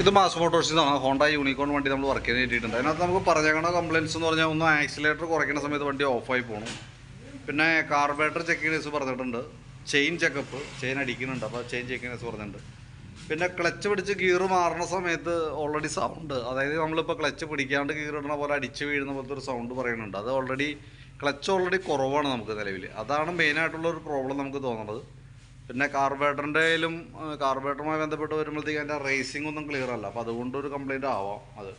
ഇത് മാസ് മോട്ടോഴ്സിൽ നിന്നാണ് Honda unicorn വണ്ടി നമ്മൾ വർക്ക് ചെയ്യാൻ കിട്ടിയിട്ടുണ്ട് അതിനകത്ത് നമുക്ക് പറഞ്ഞേക്കണ കംപ്ലയിൻസ് എന്ന് പറഞ്ഞാൽ ഒന്ന് ആക്സിലേറ്റർ കുറയ്ക്കുന്ന സമയത്ത് വണ്ടി ഓഫായി പോകണം പിന്നെ കാർബറേറ്റർ ചെക്കിങ്സ് പറഞ്ഞിട്ടുണ്ട്. ചെയിൻ ചെക്കപ്പ് ചെയിൻ അടിക്കുന്നുണ്ട്. അപ്പോൾ ചെയിൻ ചെക്കിങ്സ് പറഞ്ഞിട്ടുണ്ട്. പിന്നെ ക്ലച്ച് പിടിച്ച് ഗിയർ മാറുന്ന സമയത്ത് ഓൾറെഡി സൗണ്ട് അതായത് നമ്മളിപ്പോൾ ക്ലച്ച് പിടിക്കാണ്ട് ഗിയർ ഇടുന്ന പോലെ അടിച്ച് വീഴുന്ന പോലത്തെ ഒരു സൗണ്ട് പറയുന്നുണ്ട്. അത് ഓൾറെഡി ക്ലച്ച് ഓൾറെഡി കുറവാണ് നമുക്ക് നിലവിൽ അതാണ് മെയിനായിട്ടുള്ള ഒരു പ്രോബ്ലം നമുക്ക് തോന്നുന്നത് പിന്നെ കാർബേറ്ററിന്റെയിലും കാർബേറ്ററുമായി ബന്ധപ്പെട്ട് വരുമ്പോഴത്തേക്ക് അതിന്റെ റേസിംഗ് ഒന്നും ക്ലിയർ അല്ല. അപ്പോൾ അതുകൊണ്ട് ഒരു കംപ്ലൈന്റ് ആവാം അത്.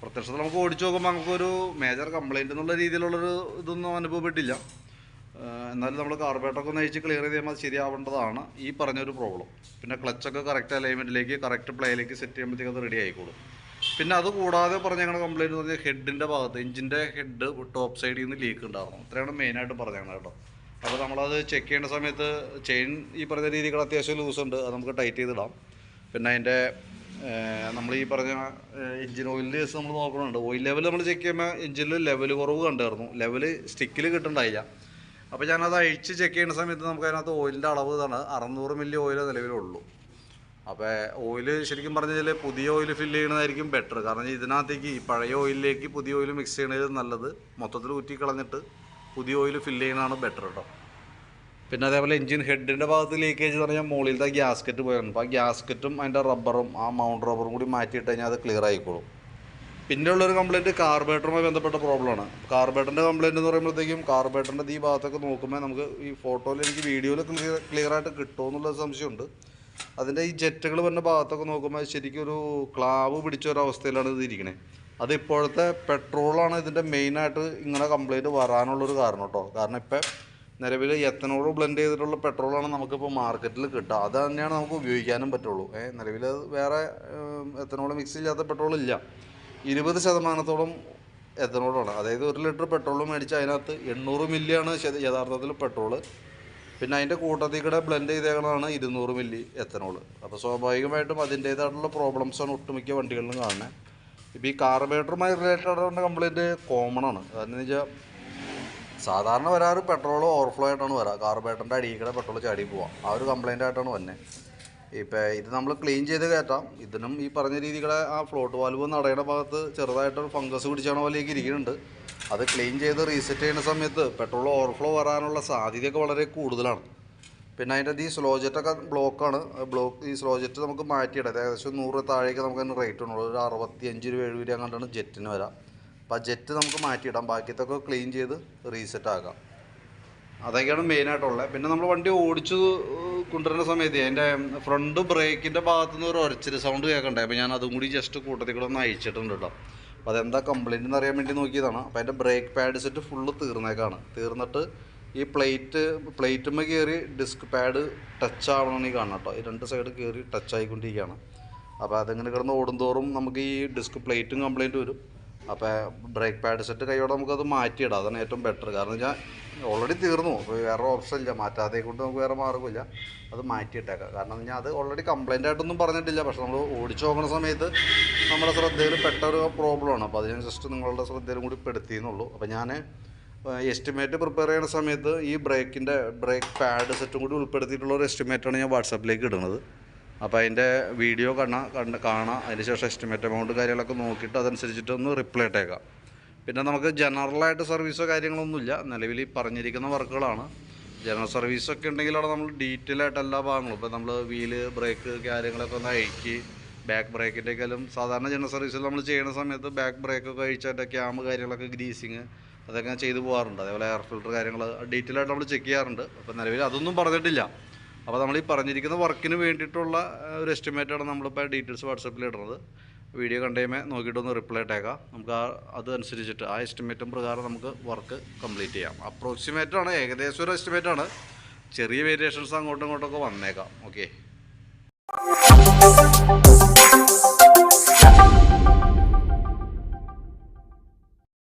പ്രത്യക്ഷത്തിൽ നമുക്ക് ഓടിച്ചു നോക്കുമ്പോൾ നമുക്കൊരു മേജർ കംപ്ലൈന്റ് എന്നുള്ള രീതിയിലുള്ളൊരു ഇതൊന്നും അനുഭവപ്പെട്ടില്ല. എന്നാലും നമ്മൾ കാർബേറ്ററൊക്കെ ഒന്ന് അഴിച്ച് ക്ലിയർ ചെയ്ത് കഴിയുമ്പോൾ ശരിയാവേണ്ടതാണ്. ഈ പറഞ്ഞൊരു പ്രോബ്ലം പിന്നെ ക്ലച്ചൊക്കെ കറക്റ്റ് അലൈൻമെന്റിലേക്ക് കറക്റ്റ് പ്ലേയിലേക്ക് സെറ്റ് ചെയ്യുമ്പോഴത്തേക്ക് അത് റെഡി ആയിക്കോളും. പിന്നെ അത് കൂടാതെ പറഞ്ഞ കംപ്ലൈന്റ് എന്ന് പറഞ്ഞാൽ ഹെഡിന്റെ ഭാഗത്ത് എഞ്ചിന്റെ ഹെഡ് ടോപ്പ് സൈഡിൽ നിന്ന് ലീക്ക് ഉണ്ടാകണം ഇത്രയാണ് മെയിനായിട്ട് പറഞ്ഞത് കേട്ടോ. അപ്പോൾ നമ്മളത് ചെക്ക് ചെയ്യേണ്ട സമയത്ത് ചെയിൻ ഈ പറഞ്ഞ രീതികൾ അത്യാവശ്യം ലൂസ് ഉണ്ട്. അത് നമുക്ക് ടൈറ്റ് ചെയ്തിടാം. പിന്നെ അതിന്റെ നമ്മൾ ഈ പറഞ്ഞ എഞ്ചിൻ ഓയിലിന്റെ കേസ് നമ്മൾ നോക്കണുണ്ട്. ഓയിൽ ലെവൽ നമ്മൾ ചെക്ക് ചെയ്യുമ്പോൾ എഞ്ചിനിൽ ലെവൽ കുറവ് കണ്ടായിരുന്നു. ലെവൽ സ്റ്റിക്കിൽ കിട്ടണ്ടായില്ല. അപ്പോൾ ഞാനത് അഴിച്ച് ചെക്ക് ചെയ്യുന്ന സമയത്ത് നമുക്ക് അതിനകത്ത് ഓയിലിന്റെ അളവ് ഇതാണ്. അറുന്നൂറ് മില്ലി ഓയിൽ നിലവിലുള്ളൂ അപ്പോൾ ഓയിൽ ശരിക്കും പറഞ്ഞു കഴിഞ്ഞാൽ പുതിയ ഓയിൽ ഫില്ല് ചെയ്യണതായിരിക്കും ബെറ്റർ കാരണം ഇതിനകത്തേക്ക് ഈ പഴയ ഓയിലിലേക്ക് പുതിയ ഓയിൽ മിക്സ് ചെയ്യണത് നല്ലത്. മൊത്തത്തിൽ ഊറ്റി കളഞ്ഞിട്ട് പുതിയ ഓയിൽ ഫില്ല് ചെയ്യണതാണ് ബെറ്റർ കേട്ടോ പിന്നെ അതേപോലെ എഞ്ചിൻ ഹെഡിന്റെ ഭാഗത്ത് ലീക്കേജ് എന്ന് പറഞ്ഞാൽ മുകളിലത്തെ ഗ്യാസ്കറ്റ് പോയാണ് അപ്പോൾ ആ ഗ്യാസ്കറ്റും അതിന്റെ റബ്ബറും ആ മൗണ്ട് റബ്ബറും കൂടി മാറ്റിയിട്ട് കഴിഞ്ഞാൽ അത് ക്ലിയർ ആയിക്കോളും. പിന്നെ ഉള്ളൊരു കംപ്ലയിന്റ് കാർബേറ്ററുമായി ബന്ധപ്പെട്ട പ്രോബ്ലമാണ് കാർബേറ്ററിന്റെ കംപ്ലയിന്റ് എന്ന് പറയുമ്പോഴത്തേക്കും കാർബേറ്ററിന്റെ ഈ ഭാഗത്തൊക്കെ നോക്കുമ്പോൾ നമുക്ക് ഈ ഫോട്ടോയിൽ എനിക്ക് വീഡിയോയിൽ ക്ലിയർ ക്ലിയർ ആയിട്ട് കിട്ടുമോ എന്നുള്ള സംശയമുണ്ട്. അതിന്റെ ഈ ജെറ്റുകൾ വരുന്ന ഭാഗത്തൊക്കെ നോക്കുമ്പോൾ ശരിക്കും ഒരു ക്ലാവ് പിടിച്ച ഒരു അവസ്ഥയിലാണ് ഇത് ഇരിക്കണേ. അത് ഇപ്പോഴത്തെ പെട്രോളാണ് ഇതിന്റെ മെയിനായിട്ട് ഇങ്ങനെ കംപ്ലയിന്റ് വരാനുള്ളൊരു കാരണം കേട്ടോ കാരണം ഇപ്പം നിലവിൽ എത്തനോൾ ബ്ലെൻഡ് ചെയ്തിട്ടുള്ള പെട്രോളാണ് നമുക്കിപ്പോൾ മാർക്കറ്റിൽ കിട്ടുക. അത് തന്നെയാണ് നമുക്ക് ഉപയോഗിക്കാനും പറ്റുള്ളൂ. ഏഹ് നിലവിൽ വേറെ എത്തനോൾ മിക്സ് ചെയ്യാത്ത പെട്രോൾ ഇല്ല. ഇരുപത് ശതമാനത്തോളം എത്തനോളാണ്. അതായത് ഒരു ലിറ്റർ പെട്രോൾ മേടിച്ച് അതിനകത്ത് എണ്ണൂറ് മില്ലിയാണ് യഥാർത്ഥത്തിൽ പെട്രോൾ പിന്നെ അതിന്റെ കൂട്ടത്തിൽ കൂടെ ബ്ലെൻഡ് ചെയ്തേക്കണതാണ് ഇരുന്നൂറ് മില്ലി എത്തനോൾ അപ്പോൾ സ്വാഭാവികമായിട്ടും അതിന്റേതായിട്ടുള്ള പ്രോബ്ലംസാണ് ഒട്ടുമിക്ക വണ്ടികളിലും കാണുന്നത് ഇപ്പോൾ ഈ കാർബേറ്ററുമായി റിലേറ്റഡ് ആയിട്ടുള്ള കംപ്ലയിന്റ് കോമൺ ആണ്. കാരണം വെച്ചാൽ സാധാരണ വരാറ് പെട്രോൾ ഓവർഫ്ലോ ആയിട്ടാണ് വരാം. കാർബേറ്ററിന്റെ അടിയിൽ കൂടെ പെട്രോൾ ചാടി പോവാം. ആ ഒരു കംപ്ലയിന്റ് ആയിട്ടാണ് വന്നത് ഇപ്പോൾ ഇത് നമ്മൾ ക്ലീൻ ചെയ്ത് കയറ്റാം. ഇതിനും ഈ പറഞ്ഞ രീതികളെ ആ ഫ്ലോട്ട് വാൽവ് നടയുടെ ഭാഗത്ത് ചെറുതായിട്ടൊരു ഫംഗസ് പിടിച്ചാണ് പോലെയൊക്കെ ഇരിക്കുന്നുണ്ട്. അത് ക്ലീൻ ചെയ്ത് റീസെറ്റ് ചെയ്യുന്ന സമയത്ത് പെട്രോൾ ഓവർഫ്ലോ വരാനുള്ള സാധ്യതയൊക്കെ വളരെ കൂടുതലാണ്. പിന്നെ അതിന്റെ ഈ സ്ലോ ജെറ്റൊക്കെ ബ്ലോക്കാണ് ബ്ലോക്ക് ഈ സ്ലോ ജെറ്റ് നമുക്ക് മാറ്റിയിടാം ഏകദേശം നൂറ് താഴേക്ക് നമുക്ക് അതിന് റേറ്റ് ഉള്ളൂ. ഒരു അറുപത്തി അഞ്ച് രൂപ എഴുപത് രൂപ കണ്ടാണ് ജെറ്റിന് വരാം. അപ്പോൾ ആ ജെറ്റ് നമുക്ക് മാറ്റിയിടാം. ബാക്കിയത്തൊക്കെ ക്ലീൻ ചെയ്ത് റീസെറ്റ് ആക്കാം. അതൊക്കെയാണ് മെയിനായിട്ടുള്ളത് പിന്നെ നമ്മൾ വണ്ടി ഓടിച്ച് കൊണ്ടുവരുന്ന സമയത്ത് അതിന്റെ ഫ്രണ്ട് ബ്രേക്കിന്റെ ഭാഗത്തു നിന്ന് ഒരു ഒരച്ചിൽ സൗണ്ട് കേൾക്കണ്ടേ? അപ്പോൾ ഞാൻ അതും കൂടി ജസ്റ്റ് കൂട്ടത്തിൽ കൂടെ ഒന്ന് അയച്ചിട്ടുണ്ട് കേട്ടോ. അപ്പോൾ അതെന്താ കംപ്ലയിന്റ് എന്ന് അറിയാൻ വേണ്ടി നോക്കിയതാണ്. അപ്പോൾ അതിന്റെ ബ്രേക്ക് പാഡ് സെറ്റ് ഫുള്ള് തീർന്നേക്കാണ്. തീർന്നിട്ട് ഈ പ്ലേറ്റ് പ്ലേറ്റുമ്മ കയറി ഡിസ്ക് പാഡ് ടച്ച് ആവണമെന്ന് കാണാം കേട്ടോ ഈ രണ്ട് സൈഡ് കയറി ടച്ച് ആയിക്കൊണ്ടിരിക്കുകയാണ്. അപ്പോൾ അതിങ്ങനെ കിടന്ന് ഓടുന്തോറും നമുക്ക് ഈ ഡിസ്ക് പ്ലേറ്റും കംപ്ലയിന്റ് വരും. അപ്പോൾ ബ്രേക്ക് പാഡ് സെറ്റ് കൈയോടെ നമുക്കത് മാറ്റിയിടാം. അതാണ് ഏറ്റവും ബെറ്റർ. കാരണം ഞാൻ ഓൾറെഡി തീർന്നു. അപ്പോൾ വേറെ ഓപ്ഷൻ ഇല്ല. മാറ്റാതെ കൊണ്ട് നമുക്ക് വേറെ മാർഗമില്ല. അത് മാറ്റിയിട്ടേക്കാം. കാരണം ഞാൻ അത് ഓൾറെഡി കംപ്ലൈന്റ് ആയിട്ടൊന്നും പറഞ്ഞിട്ടില്ല. പക്ഷെ നമ്മൾ ഓടിച്ചു നോക്കുന്ന സമയത്ത് നമ്മുടെ ശ്രദ്ധയിൽ പെട്ട ഒരു പ്രോബ്ലമാണ് അപ്പോൾ ഞാൻ ജസ്റ്റ് നിങ്ങളുടെ ശ്രദ്ധയിലും കൂടി പെടുത്തിയെന്നുള്ളൂ. അപ്പോൾ ഞാൻ എസ്റ്റിമേറ്റ് പ്രിപ്പയർ ചെയ്യുന്ന സമയത്ത് ഈ ബ്രേക്കിന്റെ ബ്രേക്ക് പാഡ് സെറ്റും കൂടി ഉൾപ്പെടുത്തിയിട്ടുള്ള ഒരു എസ്റ്റിമേറ്റാണ് ഞാൻ വാട്സാപ്പിലേക്ക് ഇടുന്നത്. അപ്പോൾ അതിന്റെ വീഡിയോ കാണാം കണ്ട് കാണാം അതിന് ശേഷം എസ്റ്റിമേറ്റ് എമൗണ്ട് കാര്യങ്ങളൊക്കെ നോക്കിയിട്ട് അതനുസരിച്ചിട്ട് ഒന്ന് റിപ്ലൈ ഇട്ടേക്കാം. പിന്നെ നമുക്ക് ജനറലായിട്ട് സർവീസോ കാര്യങ്ങളൊന്നുമില്ല നിലവിൽ ഈ പറഞ്ഞിരിക്കുന്ന വർക്കുകളാണ്. ജനറൽ സർവീസൊക്കെ ഉണ്ടെങ്കിലാണ് നമ്മൾ ഡീറ്റെയിൽ ആയിട്ട് എല്ലാ ഭാഗങ്ങളും ഇപ്പോൾ നമ്മൾ വീൽ ബ്രേക്ക് കാര്യങ്ങളൊക്കെ ഒന്ന് അയക്കി ബാക്ക് ബ്രേക്കിന്റെയൊക്കെയും സാധാരണ ജനറൽ സർവീസിൽ നമ്മൾ ചെയ്യുന്ന സമയത്ത് ബാക്ക് ബ്രേക്കൊക്കെ അഴിച്ചതിന്റെ ക്യാമ് കാര്യങ്ങളൊക്കെ ഗ്രീസിങ് അതൊക്കെ ചെയ്തു പോകാറുണ്ട്. അതേപോലെ എയർ ഫിൽട്ടർ കാര്യങ്ങൾ ഡീറ്റെയിൽ ആയിട്ട് നമ്മൾ ചെക്ക് ചെയ്യാറുണ്ട്. അപ്പോൾ നിലവിൽ അതൊന്നും പറഞ്ഞിട്ടില്ല. അപ്പോൾ നമ്മൾ ഈ പറഞ്ഞിരിക്കുന്ന വർക്കിന് വേണ്ടിയിട്ടുള്ള ഒരു എസ്റ്റിമേറ്റാണ് നമ്മളിപ്പോൾ ഡീറ്റെയിൽസ് വാട്സപ്പിൽ ഇടുന്നത് വീഡിയോ കണ്ടേമേ നോക്കിയിട്ടൊന്ന് റിപ്ലൈ ഇട്ടേക്കാം. നമുക്ക് ആ അതനുസരിച്ചിട്ട് ആ എസ്റ്റിമേറ്റും പ്രകാരം നമുക്ക് വർക്ക് കംപ്ലീറ്റ് ചെയ്യാം. അപ്രോക്സിമേറ്റ് ആണ് ഏകദേശം ഒരു എസ്റ്റിമേറ്റ് ആണ്. ചെറിയ വേരിയേഷൻസ് അങ്ങോട്ടും ഇങ്ങോട്ടൊക്കെ വന്നേക്കാം. ഓക്കെ